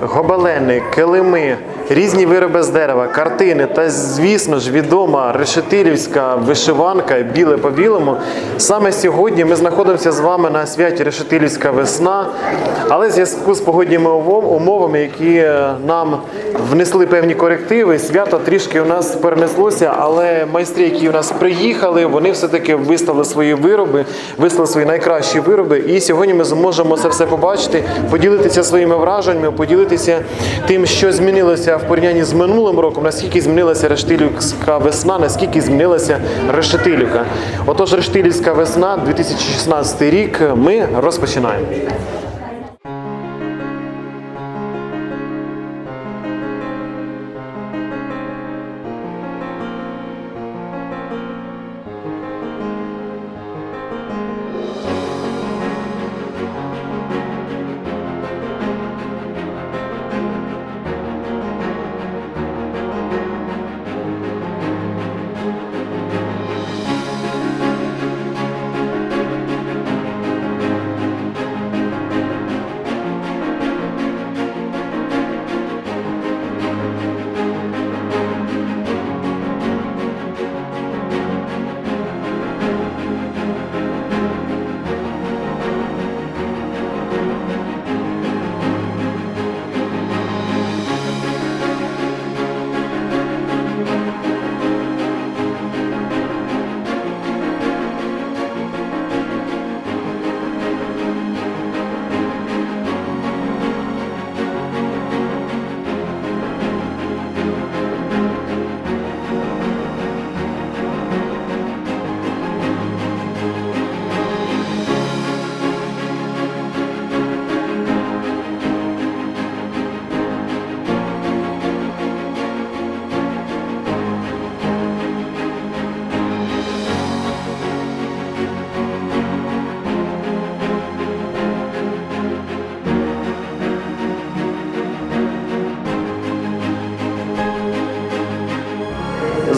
гобелени, килими, різні вироби з дерева, картини та, звісно ж, відома решетилівська вишиванка біле по білому. Саме сьогодні ми знаходимося з вами на святі Решетилівська весна, але в зв'язку з погодніми умовами, які е, нам внесли певні корективи, свято трішки у нас перенеслося, але майстри, які у нас приїхали, вони все-таки виставили свої вироби, виставили свої найкращі вироби. І сьогодні ми зможемо це все побачити, поділитися своїми враженнями, поділитися тим, що змінилося в порівнянні з минулим роком, наскільки змінилася Рештилівська весна, наскільки змінилася Решетилівка. Отож, Рештилівська весна, 2016 рік. Ми розпочинаємо.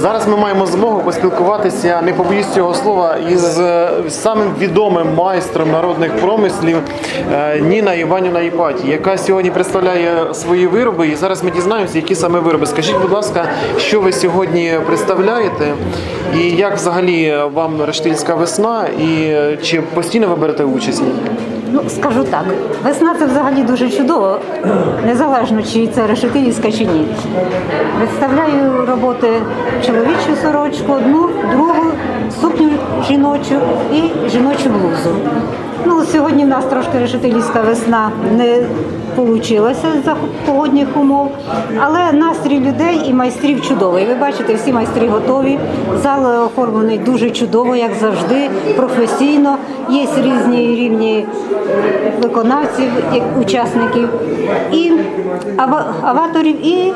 Зараз ми маємо змогу поспілкуватися, не побоюсь цього слова, із е, самим відомим майстром народних промислів е, Ніна Іванівна Іпаті, яка сьогодні представляє свої вироби. І зараз ми дізнаємося, які саме вироби. Скажіть, будь ласка, що ви сьогодні представляєте, і як взагалі вам рештильська весна, і е, чи постійно ви берете участь? Ну, скажу так, весна це взагалі дуже чудово, незалежно чи це решетилівська чи ні. Представляю роботи чоловічу сорочку, одну, другу, сукню жіночу і жіночу блузу. Ну, сьогодні в нас трошки решетилівська весна не вийшла за погодних умов, але настрій людей і майстрів чудовий. Ви бачите, всі майстри готові. Зал оформлений дуже чудово, як завжди, професійно. Є різні рівні виконавців, учасників, і аваторів, і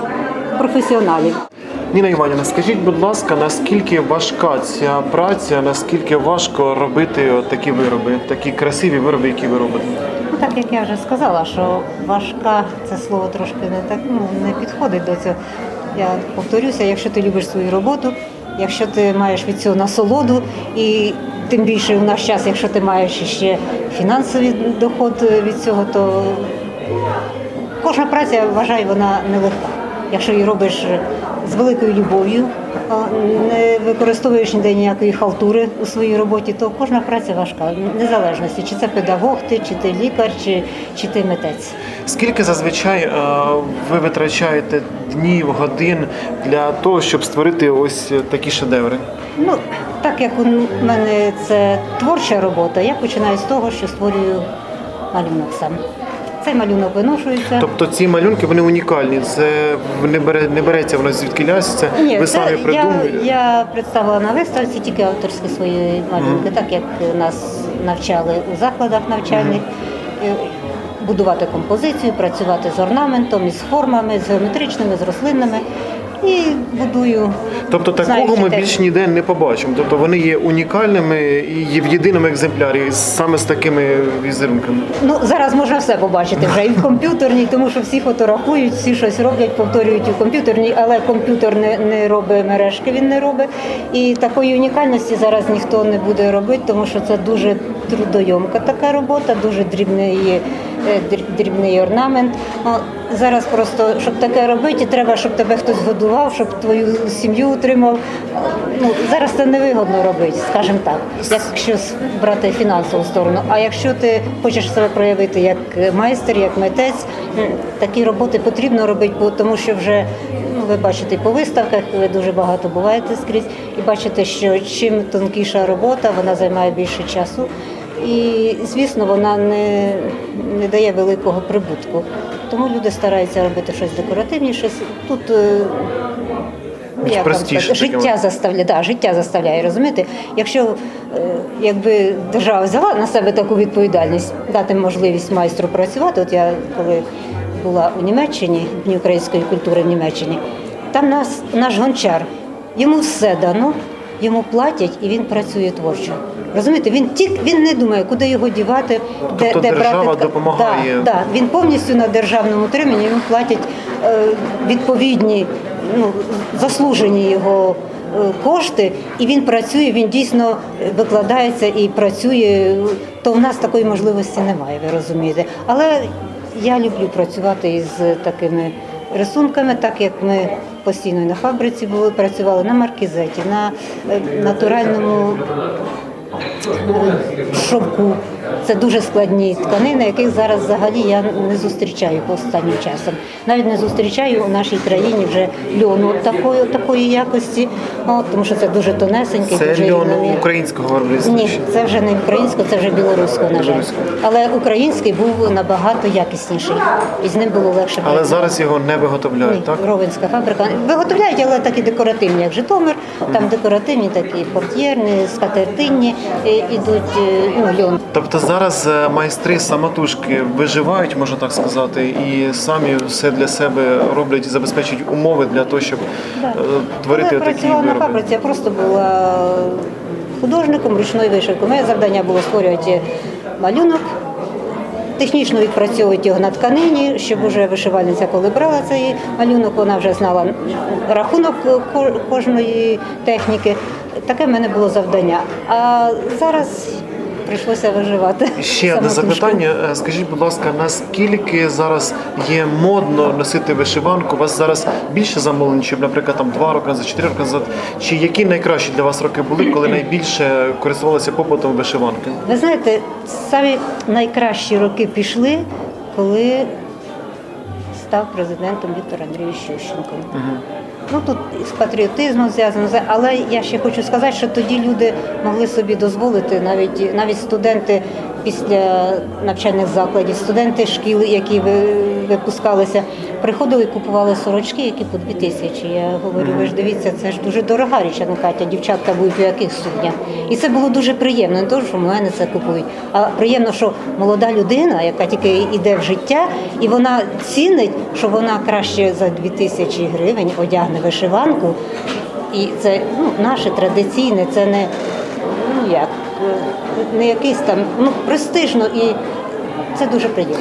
професіоналів. Ніна Іванівна, скажіть, будь ласка, наскільки важка ця праця, наскільки важко робити такі вироби, такі красиві вироби, які ви робите? Ну, так як я вже сказала, що важка це слово трошки не так ну, не підходить до цього. Я повторюся, якщо ти любиш свою роботу, якщо ти маєш від цього насолоду, і тим більше в наш час, якщо ти маєш ще фінансовий доход від цього, то кожна праця, я вважаю, вона нелегка. Якщо її робиш з великою любов'ю, не використовуєш ніде ніякої халтури у своїй роботі, то кожна праця важка, незалежності, чи це педагог, ти, чи ти лікар, чи, чи ти митець. Скільки зазвичай е, ви витрачаєте днів, годин для того, щоб створити ось такі шедеври? Ну, так як у мене це творча робота, я починаю з того, що створюю малюнок сам. Цей малюнок виношується. Тобто ці малюнки вони унікальні. Це не бере не береться воно звідки це Ні, ви це самі я, я представила на виставці тільки авторські свої малюнки, так як нас навчали у закладах навчальних. Mm. Будувати композицію, працювати з орнаментом, із формами, з геометричними, з рослинними. І будую. Тобто такого ми більш ніде не побачимо. Тобто вони є унікальними і є в єдиному екземплярі саме з такими візерунками. Ну зараз можна все побачити вже і в комп'ютерній, тому що всі фотографують, всі щось роблять, повторюють у комп'ютерній, але комп'ютер не, не робить мережки, він не робить. І такої унікальності зараз ніхто не буде робити, тому що це дуже трудойомка така робота, дуже дрібний дріб- дрібний орнамент. Ну, зараз просто, щоб таке робити, треба, щоб тебе хтось годував, щоб твою сім'ю утримав. Ну, зараз це невигодно робити, скажімо так, якщо брати фінансову сторону. А якщо ти хочеш себе проявити як майстер, як митець, такі роботи потрібно робити, бо- тому що вже ну, ви бачите по виставках, ви дуже багато буваєте скрізь, і бачите, що чим тонкіша робота, вона займає більше часу. І, звісно, вона не, не дає великого прибутку. Тому люди стараються робити щось декоративніше. Тут е, як простіше життя заставляє, да, життя заставляє розуміти. Якщо е, якби держава взяла на себе таку відповідальність, дати можливість майстру працювати. От я коли була у Німеччині, Дні української культури в Німеччині, там нас наш гончар, йому все дано, йому платять і він працює творчо. Розумієте, він тільки він не думає, куди його дівати, де, Тобто де держава брати. допомагає. Да, да, він повністю на державному утриманні, йому платять е, відповідні, ну, заслужені його е, кошти, і він працює, він дійсно викладається і працює. То в нас такої можливості немає, ви розумієте. Але я люблю працювати із такими рисунками, так як ми постійно на фабриці були, працювали на маркізеті, на е, натуральному шовку. Це дуже складні тканини, яких зараз взагалі я не зустрічаю по останнім часом. Навіть не зустрічаю у нашій країні вже льону такої, такої якості, от, тому що це дуже тонесенький, Це дуже льон рівномірний. українського виробництва. Ні, це вже не українського, це вже білоруського, на жаль. Але український був набагато якісніший, і з ним було легше Але працювати. зараз його не виготовляють, Ні, так? Ровенська фабрика. Виготовляють, але такі декоративні, як Житомир. Там декоративні такі портьєрні, скатертинні е, ідуть е, ну, льон. Тобто зараз е, майстри самотужки виживають, можна так сказати, і самі все для себе роблять і забезпечують умови для того, щоб е, творити я такі працювала на фабриці, я просто була художником ручної вишивки. Моє завдання було створювати малюнок. Технічно відпрацьовувати його на тканині, щоб уже вишивальниця, коли брала цей малюнок, вона вже знала рахунок ко- кожної техніки. Таке в мене було завдання. А зараз прийшлося виживати. Ще одне запитання. Е, Скажіть, будь ласка, наскільки зараз є модно носити вишиванку? У вас зараз більше замовлень, ніж, наприклад, там два роки назад, чотири роки назад? Чи які найкращі для вас роки були, коли найбільше користувалися попитом вишиванки? Ви знаєте, самі найкращі роки пішли, коли став президентом Віктор Андрійович Ющенко. Ну тут з патріотизмом зв'язано, але я ще хочу сказати, що тоді люди могли собі дозволити, навіть навіть студенти після навчальних закладів, студенти шкіл, які випускалися, приходили і купували сорочки, які по дві тисячі. Я говорю, ви ж дивіться, це ж дуже дорога річ, а ну Катя, дівчатка будуть у яких сукнях. І це було дуже приємно, не то, що в мене це купують, а приємно, що молода людина, яка тільки йде в життя, і вона цінить, що вона краще за дві тисячі гривень одягне вишиванку. І це ну, наше традиційне, це не не якийсь там, ну престижно і це дуже приємно.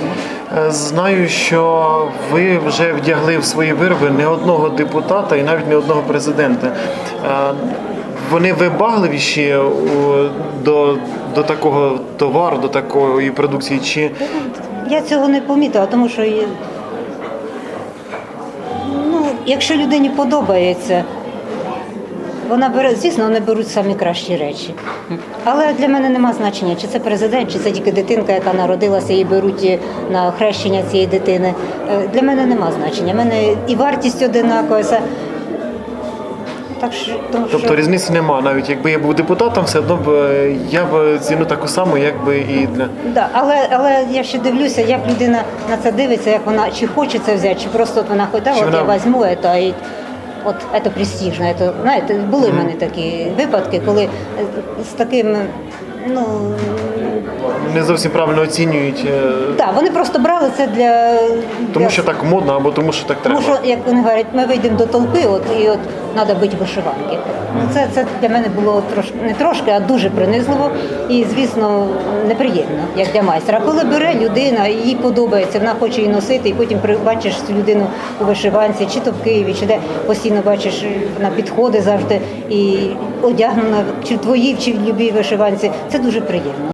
Е, Знаю, що ви вже вдягли в свої вироби не одного депутата і навіть не одного президента. Е, Вони вибагливіші до, до такого товару, до такої продукції, чи Я цього не помітила, тому що ну, якщо людині подобається, вона бере, звісно, вони беруть самі кращі речі. Але для мене нема значення, чи це президент, чи це тільки дитинка, яка народилася, і беруть на хрещення цієї дитини. Е, Для мене нема значення. У мене і вартість одинакова. Так що, тому тобто що... різниці нема. Навіть якби я був депутатом, все одно б е, я б ціну таку саму, якби і для Да, але, але я ще дивлюся, як людина на це дивиться, як вона чи хоче це взяти, чи просто от вона хоче, Чи от я вона- візьму це, і от це престижно. Це, знаєте, були в мене такі випадки, коли з таким, ну не зовсім правильно оцінюють, е, так, вони просто брали це для тому для- що так модно або тому, що так треба. тому що, як вони говорять, ми вийдемо до толпи, от і от треба бути вишиванки. Ну це, це для мене було трошки не трошки, а дуже принизливо і, звісно, неприємно, як для майстра. А коли бере людина, їй подобається, вона хоче її носити, і потім бачиш цю людину у вишиванці, чи то в Києві, чи де постійно бачиш вона підходить завжди і одягнена, чи в твоїй, чи в любій вишиванці. Це дуже приємно.